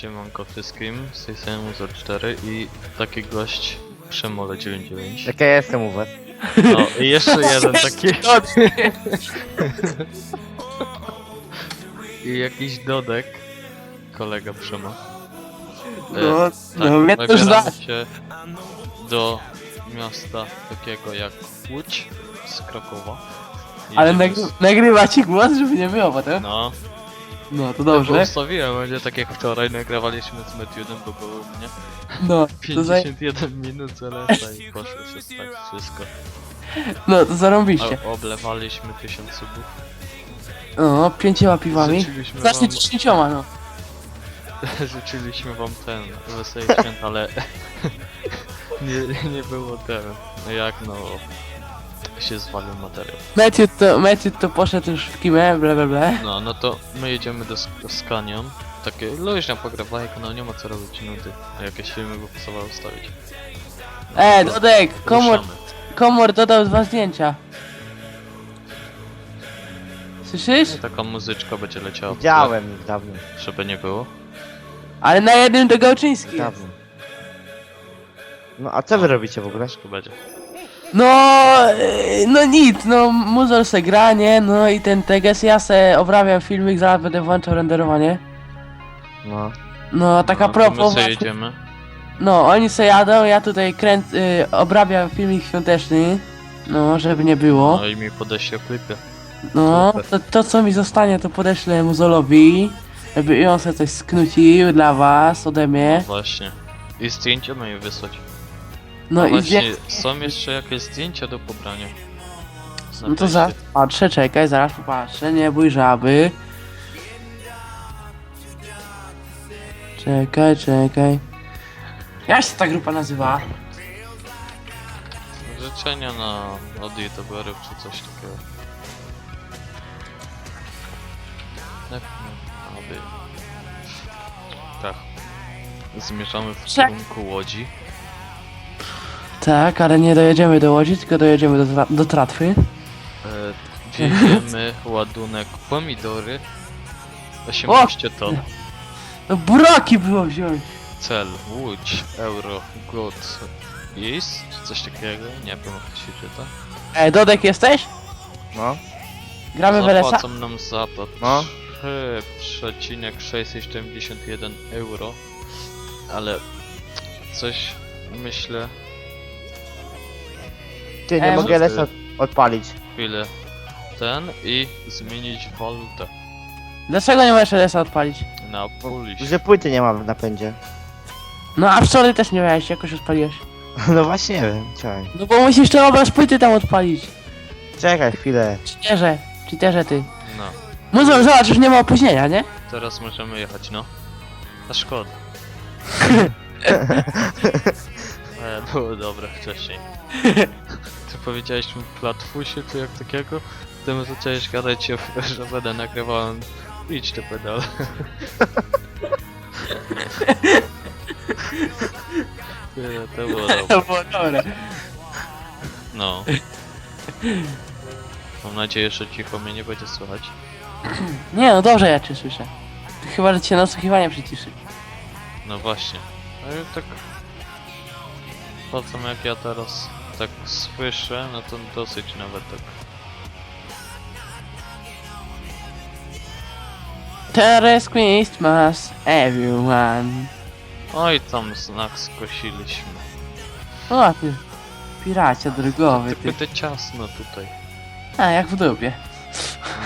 Siemanko wszystkim, z tej Muzo 4 i taki gość Przemole 99. Jak ja jestem u was. No i jeszcze jeden taki i jakiś Dodek, kolega Przemo. E, No, tak, no mnie też da. się do miasta takiego jak Łódź z Krakowa. Ale Jedziemy nagry z- nagrywa ci głos, żeby nie było potem. No, No, to Dobrze. Ustawiłem, będzie tak jak wczoraj nagrywaliśmy z Metjudem, bo było mnie No, to za... 51 minut zaleca i poszło się stać wszystko. no, to zarąbiście. A oblewaliśmy 1000 subów. No, pięcioma piwami. Życzyliśmy Znaczy wam, dziesięcioma, no. życzyliśmy wam ten wesoły święt, ale nie, nie było ten. No jak no się zwalił materiał. Matthew to, Matthew to poszedł już w kimę, bla bla bla. No, no to my jedziemy do Sk- Skanion. Takie luźna pogrywajka, no nie ma co robić nudy. A jakieś filmy by pasowało ustawić. No, E, to Dodek, komor, ruszamy. komor dodał dwa zdjęcia. Słyszysz? Taka muzyczka będzie leciała. w tle, Widziałem ich dawno. Żeby nie było. Ale na jednym to Gałczyński jest. Dawno. No a co wy robicie w ogóle? Troszkę będzie. No, e, no nic, no Muzol se gra, nie? No i ten Teges, ja se obrabiam filmik, zaraz będę włączał renderowanie. No. No, taka no, to my propos sobie jedziemy. No, oni se jadą, ja tutaj kręc... Y, obrabiam filmik świąteczny. No, żeby nie było. No i mi podeślę klipy. No, to, to co mi zostanie, to podeślę Muzolowi. Żeby i on sobie coś sknucił dla was, ode No mnie. właśnie. I zdjęcia mają wysłać. No No i właśnie, zdję... są jeszcze jakieś zdjęcia do pobrania. No to zaraz patrzę, czekaj, zaraz popatrzę, nie bój żaby. Czekaj, czekaj. Jak się ta grupa nazywa? Życzenia na od youtuberów czy coś takiego. Tak, no, aby. Tak. Zmierzamy w Czek- kierunku Łodzi. Tak, ale nie dojedziemy do Łodzi, tylko dojedziemy do, tra do Tratwy. E, Wieziemy ładunek pomidory. 18 ton. No buraki było wziąć. Cel Łódź, Euro, God, East, czy coś takiego, nie wiem jak to się czyta. Ej, Dodek jesteś? No. Gramy w LSA? Zapłacą nam za to No. 3,671 euro, ale coś myślę, Ty, nie E, mogę LS od, odpalić. chwilę ten i zmienić walutę Dlaczego nie możesz LSA odpalić? na Polish. Że płyty nie mam w napędzie. No a wczoraj też nie miałeś, jakoś odpaliłeś. No właśnie nie wiem, czekaj. No bo musisz ten obraz płyty tam odpalić. Czekaj chwilę. Cheaterze, cheaterze ty. No, Muzol, zobacz, już nie ma opóźnienia, nie? teraz możemy jechać, no. A szkoda. E, było dobre wcześniej. Ty powiedziałeś mi platfusie czy jak takiego? Potem zacząłeś gadać, że będę nagrywałem idź te pedale. Tyle, to było dobre. To było dobre. No. Mam nadzieję, że cicho mnie nie będzie słychać. Nie no, dobrze ja cię słyszę. Chyba, że cię nasłuchiwanie przyciszy. No właśnie. Ale tak... Po co jak ja teraz tak słyszę, no to dosyć nawet tak. Teraz Christmas, everyone. Oj, tam znak skosiliśmy. O ty, piracie drogowy ty. Tylko te ciasno tutaj. A, jak w dupie.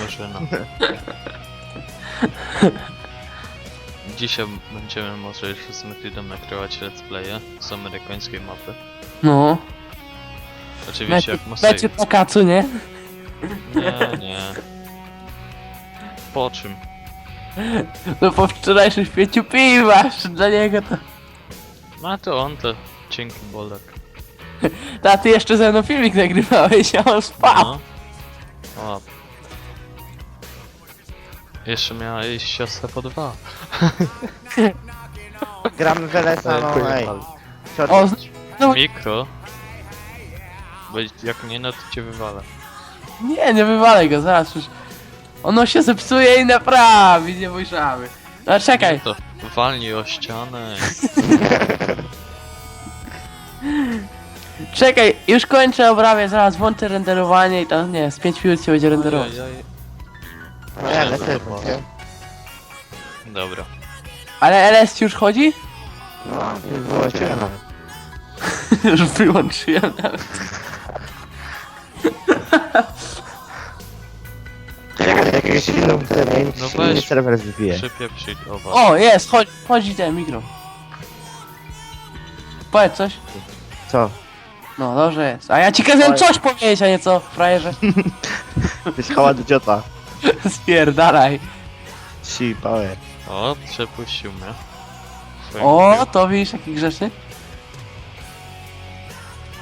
Może no. Dzisiaj będziemy może jeszcze z Metridem nagrywać let's playe z amerykańskiej mapy. No. Oczywiście jak save. Pakacu, nie? Nie, nie. Po czym? No po wczorajszym śpieciu piwa, dla niego to... No to on to cienki bolek. A ty jeszcze ze mną filmik nagrywałeś, a on spał. No. O. Jeszcze miała iść siostra po dwa. Gramy w LS-a, no ej. Siod- O, no Mikro. Bo jak nie, no to cię wywalę. nie, nie wywalaj go, zaraz już. Ono się zepsuje i naprawi, nie bój żaby. No czekaj, To walnij o ścianę. czekaj, już kończę obrabiać, zaraz włączę renderowanie i tam, nie, z 5 minut się będzie renderować. Ojej. Nie, ale też nie. Dobra. Ale LS ci już chodzi? No, już wyłączyłem już wyłączyłem nawet. Czekaj, jakieś film chcę mieć, No no serwer zbije. O, jest, chodź, chodzi ten mikro. Powiedz coś. Co? No, dobrze jest. A ja ci kazałem Oj. coś powiedzieć, a nie co, frajerze. Jesteś hała do ciota. Spierdalaj. Si, power. O, przepuścił mnie. O, to widzisz, jaki grzeczny?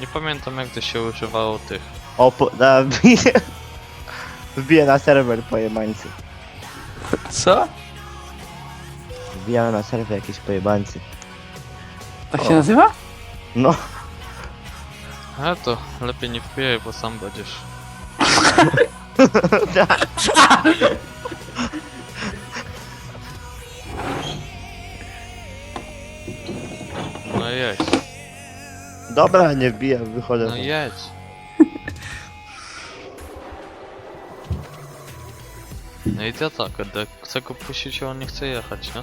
Nie pamiętam jak to się używało tych. O, po, da, wbije. Wbije na serwer pojemańcy. Co? Wbijamy na serwer jakieś pojebańcy. Tak się O. nazywa? No, Ale to lepiej nie wpijaj, bo sam będziesz. No jedź, dobra, nie wbijam, wychodzę. no jedź. No i ja tak, będę- chcę go puścić, a on nie chce jechać, no.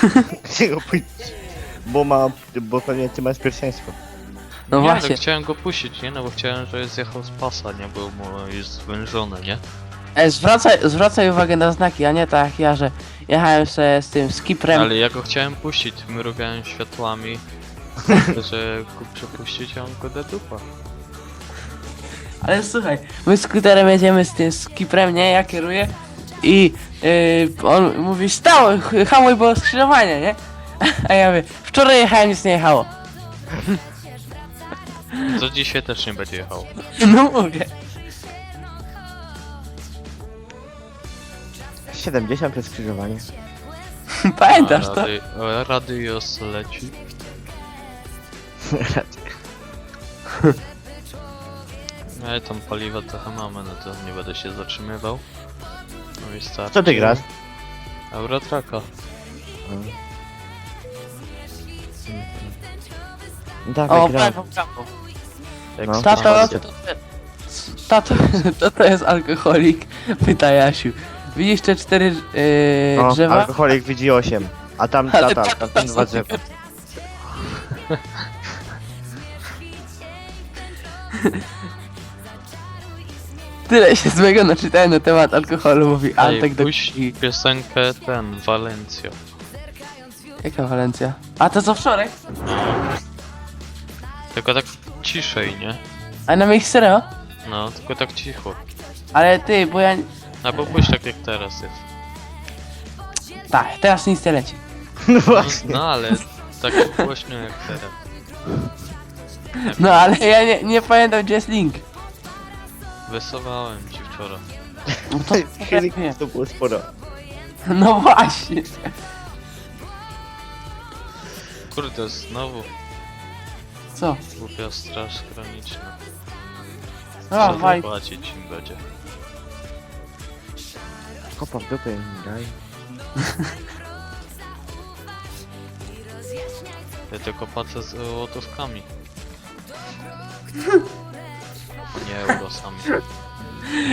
Gdzie go pójść? Bo ma, bo pewnie ty masz pierwszeństwo. No nie, właśnie. tak chciałem go puścić, nie? No bo chciałem, żeby zjechał z pasa, nie? Był mu już zwężony, nie? E, zwracaj, zwracaj uwagę na znaki, a nie tak jak ja, że jechałem sobie z tym skiprem. Ale ja go chciałem puścić, mrugałem światłami, że go przepuścić, a on go da dupa. Ale słuchaj, my skuterem jedziemy z tym skiprem, nie? Ja kieruję i yy, on mówi stało, hamuj, bo skrzyżowanie, nie? A ja mówię, wczoraj jechałem, nic nie jechało. To dzisiaj też nie będzie jechał. No mówię. 70 przez skrzyżowanie. Pamiętasz to? rady, Radios leci. No i tam paliwa trochę mamy, no to nie będę się zatrzymywał. No i starczy. Co ty grasz? Eurotraka. Dawaj, O, gram. prawo, prawo. Jak No. Tato, tato, to, to jest alkoholik, pyta Jasiu. Widzisz te cztery yy, O, drzewa? alkoholik widzi 8. A tam Ale tata, tata tam dwa drzewa. Tyle się złego naczytałem na temat alkoholu, mówi Ej, Antek do puść piosenkę ten, Walencja. Jaka Walencja? A to co wczoraj? Tylko tak ciszej, nie? A na moich stereo? No, tylko tak cicho. Ale ty, bo ja... A bo puść tak jak teraz jest. Tak, teraz nic nie leci. No No, właśnie. no ale tak głośno jak teraz. No ale ja nie, nie pamiętam gdzie jest link. Wysłałem ci wczoraj. No to, to było sporo. No właśnie. Kurde, znowu Co? głupia straż graniczna. No, Co waj. płacić im będzie? Kopa w dupę im daj. Ja tylko płacę z złotówkami. Nie eurosami.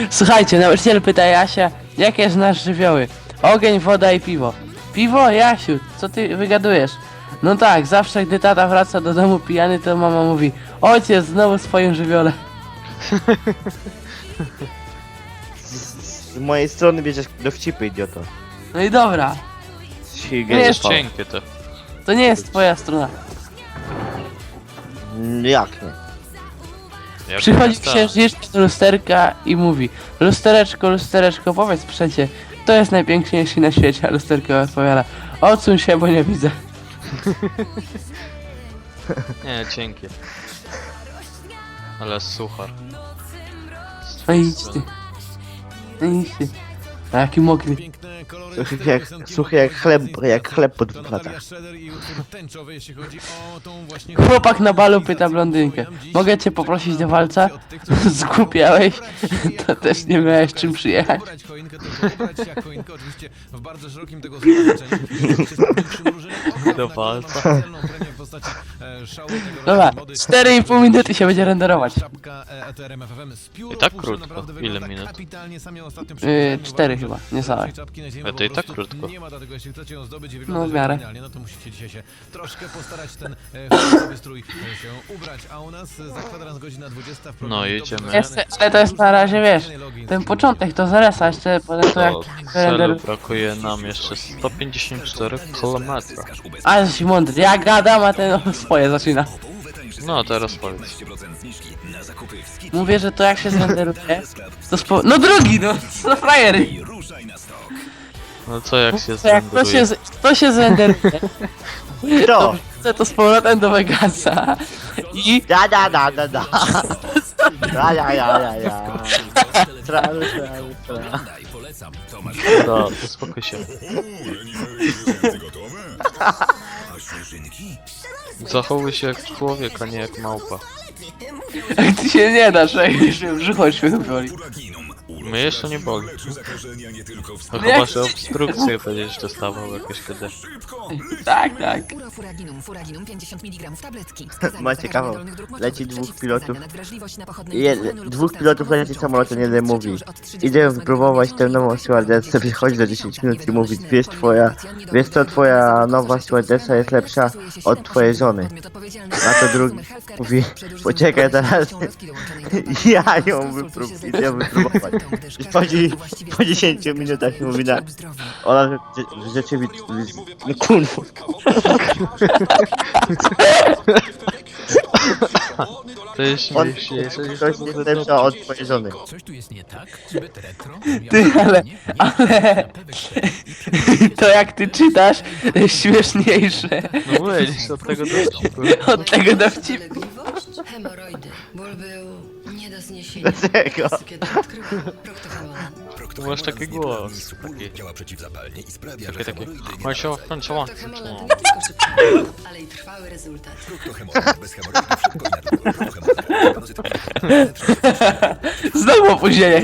Słuchajcie, nauczyciel pyta Jasia, jakie znasz żywioły? Ogień, woda i piwo. Piwo? Jasiu, co ty wygadujesz? No tak, zawsze gdy tata wraca do domu pijany, to mama mówi Ojciec, znowu w swoim żywiole. Z mojej strony bierzesz dowcipy, idioto. No i dobra, To jest- cienkie to. to nie jest twoja strona. Jak nie? Jak Przychodzi jest ta- księżniczka do lusterka i mówi Lustereczko, lustereczko, powiedz przecie, kto jest najpiękniejszy na świecie? A lusterko odpowiada Odsuń się, bo nie widzę. Nie, cienkie. Ale suchar. No idź ty. No idź ty. A jaki mokry. Piękne kolory Suchy jak- suchy jak chleb- jak chleb po dwóch latach. Chłopak na balu pyta blondynkę. Mogę cię poprosić do walca? Zgłupiałeś? To też nie miałeś czym przyjechać. Do walca. Postaci e, szałowego Dobra, mody. 4,5 minuty się będzie renderować. Czapka e, ETRM FFM z pióru I tak krótko. naprawdę Ile wygląda minut? kapitalnie, sam ją ostatnio Yy, przygotowałem. cztery Uważam, chyba, że nie całe. lepszej czapki na ziemi A po to i tak prostu krótko. Nie ma, dlatego jeśli chcecie ją zdobyć i No, w wyglądać miarę. oryginalnie, no to musicie dzisiaj się troszkę postarać ten e, strój e, się ubrać, a u nas e, za kwadrans godzina 20 w programie No, jedziemy. Jest, znany ale to jest na razie, wiesz, login ten początek to zaresa, jeszcze potem to jak Do render... brakuje nam jeszcze 154 km. Ale jesteś mądry, ja gadam, a ten o swoje zaczyna. No teraz powiedz. Mówię, że to jak się zrenderuje, to spo... No drugi, no, co frajery. No co jak się To jak to się, zrenderuje? z- to się zrenderuje, To! to, to z powrotem do Vegasa i... Da da da da da. Ja ja ja ja ja. Tralu, tralu, tralu. No, uspokój się. Zachowuj się jak człowiek, a nie jak małpa. Jak ty się nie dasz, jak się brzucho już mnie boli. Mnie jeszcze nie boli. No Nie. chyba, że obstrukcję będziesz dostawał jakieś kiedy. Tak, tak. Urofuraginum, furaginum 50 mg tabletki. Macie kawał. Leci dwóch pilotów. Je- dwóch pilotów leci samolotem, jeden mówi Idę wypróbować tę nową stewardessę, przychodzi za 10 minut i mówi Wiesz twoja, wiesz co twoja nowa stewardessa jest lepsza od twojej żony Na to drugi mówi Poczekaj teraz Ja ją wyprób- idę wypróbować I chodzi po 10 minutach i mówi tak Ona rze- rzeczywiście No kurwa To jest On, śmieszniejsze ktoś to jest lepsza od twojej żony Coś tu jest nie tak? Zbyt retro? Ty, ale, ale... To jak ty czytasz, śmieszniejsze No mówię, od tego dowcipu. od tego dowcipu. Hemoroidy. Ból był do zniesienia. Dlaczego? Kiedy odkryłam Proctohalan. Masz taki głos, w miejscu bólu, taki. działa przeciwzapalnie i sprawia, że takie. hemoroidy się to nie tylko szybki, ale i trwały rezultat. Bez hemoroidów Znowu opóźnienie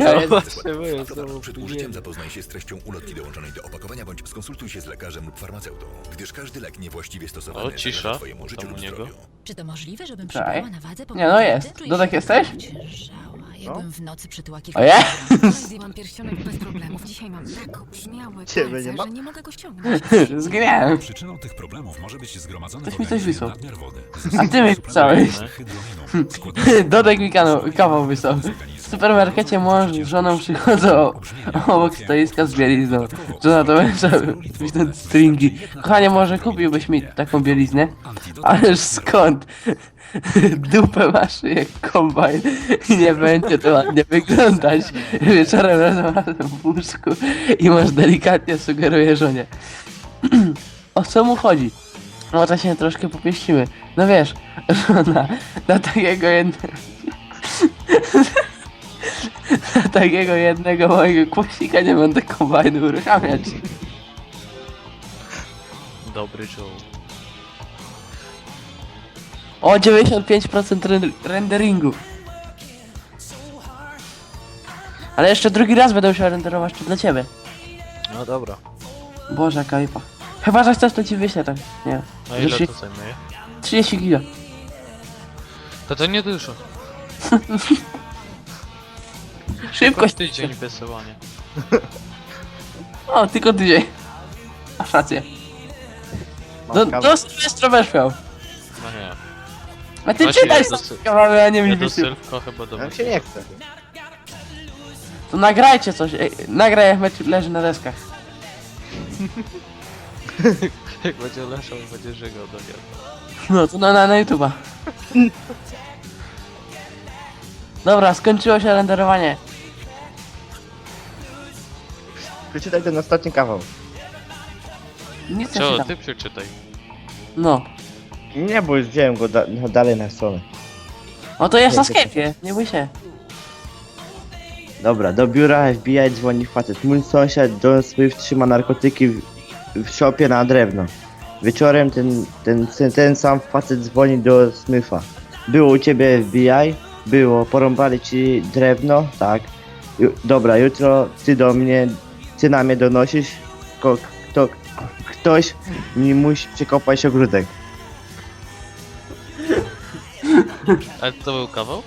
Przed użyciem zapoznaj się z treścią ulotki dołączonej do opakowania bądź skonsultuj się z lekarzem lub farmaceutą, gdyż każdy lek niewłaściwie stosowany O, Twojemu życiu lub zdrowiu. Czy to możliwe, żebym Czekaj. przybrała na wadze? Nie, no jest. Dodek jesteś? Ciężała. Jakbym w nocy przytyła kilka O je? Zdjęłam pierścionek bez problemów. Dzisiaj mam tak obrzmiały Ciebie palce, nie ma? że nie mogę go ściągnąć. Zginąłem. Przyczyną tych problemów może być zgromadzony Ktoś w mi coś organizmie wysłał. nadmiar wody. A ty mi pisałeś. Hydrolinu, składający Dodek mi kanał, kawał wysłał. W supermarkecie mąż z żoną przychodzą obok stoiska z bielizną. Żona to będzie widząc stringi. Kochanie, może kupiłbyś mi taką bieliznę? Ależ skąd? Dupę masz jak kombajn i nie będzie to ładnie wyglądać. Wieczorem razem w łóżku i masz delikatnie sugeruje żonie. o co mu chodzi? Może się troszkę popieścimy. No wiesz, żona na takiego jednego... takiego jednego mojego kłosika nie będę kombajnu uruchamiać. Dobry Joe. O 95% ren- renderingu. Ale jeszcze drugi raz będę musiał renderować to dla ciebie. No dobra. Boże, kajpa. Chyba, że chcesz, to ci wyślę tak. Nie. A ile Jeśli- to zajmuje? 30 giga. To to nie dużo. Szybko się tydzień wysyłanie. O, tylko tydzień. Masz rację. Do, Mam do Sylwestra miał. No nie. A ty czytaj ja do sobie Sy- kawały, a nie Ja mnie do. Sylwka chyba do Nam się nie chce To nagrajcie coś. Ej, nagraj jak mecz leży na deskach. Jak będzie leżał, będzie żygał do wiatru. No to na, na, na YouTube'a. Dobra, skończyło się renderowanie. Przeczytaj ten ostatni kawał Nic nie Co, czytam. ty przeczytaj. No. Nie, bo już wziąłem go da no, dalej na stronę O to jest na Nie, nie. Bój się. Dobra, do biura FBI dzwoni facet. Mój sąsiad John Smith trzyma narkotyki w, w szopie na drewno. Wieczorem ten, ten, ten, ten sam facet dzwoni do Smitha. Było u ciebie FBI? Było. Porąbali ci drewno? Tak. Ju, dobra, jutro ty do mnie, ty na mnie donosisz. Ko, kto, ktoś mi musi przekopać ogródek. Ale to był kawał?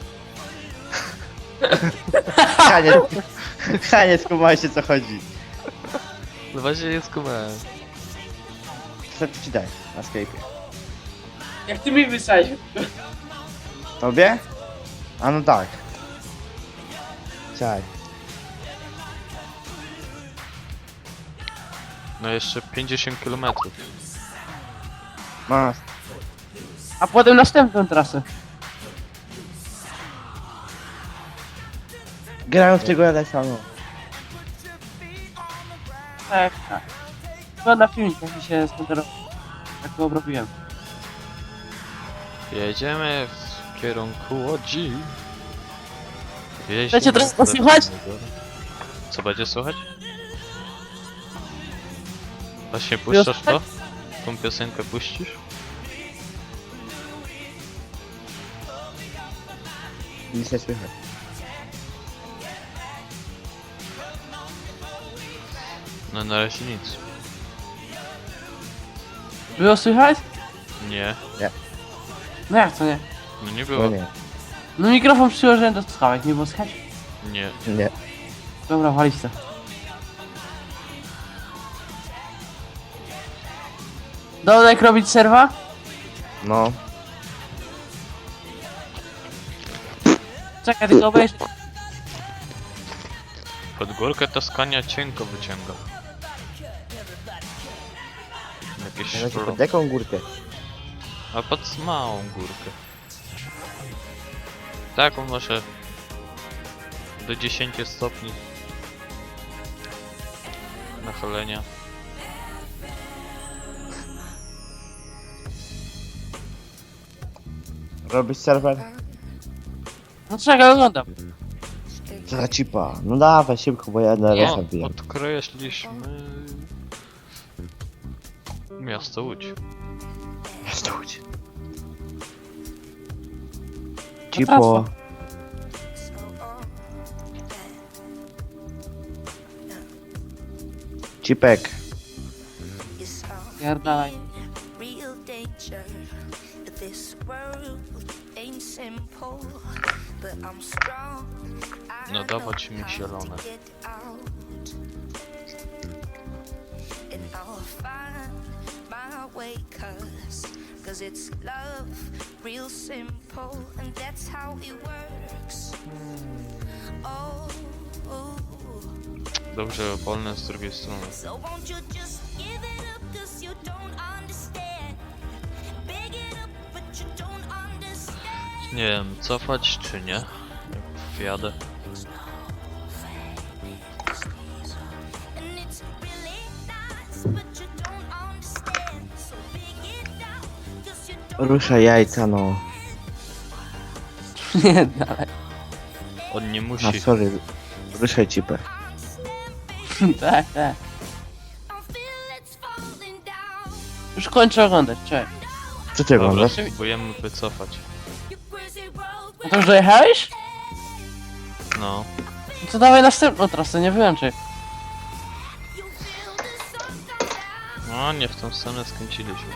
Hanie, Hanie, skumałeś się co chodzi. No właśnie nie skumałem. Co ci dać na Skype'ie? Jak ty mi wysadził? Tobie? A no tak. Czaj. No jeszcze 50 km. Masz. A potem następną trasę. Grałem w tego LS-a, no. Tak, tak. To na filmik, jak się skonterował. Jak go obrobiłem. Jedziemy w kierunku Łodzi. Jeździmy Chcecie teraz posłuchać? Co będzie słuchać? Właśnie puszczasz to? Tą piosenkę puścisz? Nic nie słychać. No na razie nic. Było słychać? Nie. No jak to nie? No nie No było. nie, No mikrofon przyłożyłem do słuchawek, nie było słychać? Nie. nie. Dobra, walić to. Dodek robić serwa? No. Czekaj, tylko obejrzę. Pod górkę to skania cienko wyciąga. Jakieś Ja szpro. pod jaką górkę? A pod małą górkę. Taką może do 10 stopni nachylenia. Robisz serwer? No czekaj, oglądam. Co za cipa? No dawaj szybko, bo ja na No, resztę biję. odkreśliśmy miasto Łódź. Miasto I'm strong. I No dawać know mi how zielone. to get out. And I'll find my way, cause, cause it's love, real simple, and that's how it works. Oh, Dobrze, wolne z drugiej strony. so won't you just give it up, cause you don't understand. Big it up, but you don't understand. Nie wiem, cofać czy nie. Jak wjadę. And it's really nice, but Ruszaj jajca, no. Nie, dalej. On nie A musi. sorry. Ruszaj cipę. tak, tak. Już kończę oglądać, czekaj. Co ty Dobra, oglądasz? spróbujemy wycofać. No to już dojechałeś? No. No to dawaj następną trasę, nie wyłączaj. No, nie w tą stronę skręciliśmy.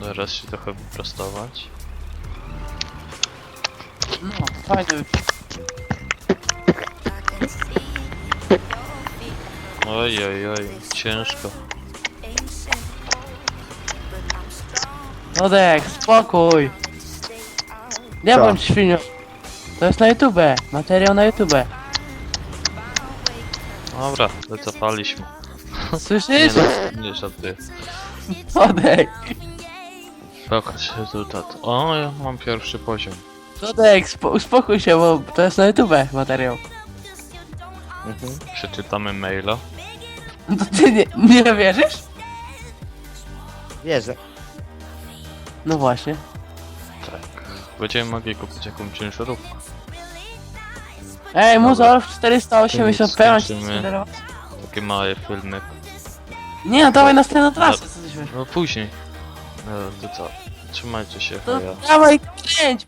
Teraz się trochę wyprostować. No, feet Oj, oj, oj, ciężko. Dodek, spokój. Nie Co? bądź świnią. To jest na YouTube, materiał na YouTube. Dobra, wycofaliśmy. Nie Słyszysz? no, nie żartuję. Dodek, Pokaż rezultat. O, ja mam pierwszy poziom. Dodek, spo, uspokój się, bo to jest na YouTube materiał. Mhm. Przeczytamy maila. No to ty nie, nie wierzysz? Wierzę. No właśnie. Będziemy mogli kupić jakąś ciężarówkę. Ej, Muzor 480 pełen ci Skończymy. spoilerować. Taki mały filmik. Nie no, dawaj następną trasę, co ty śmiesz. No później. No to co? Trzymajcie się, To heja. dawaj kręć,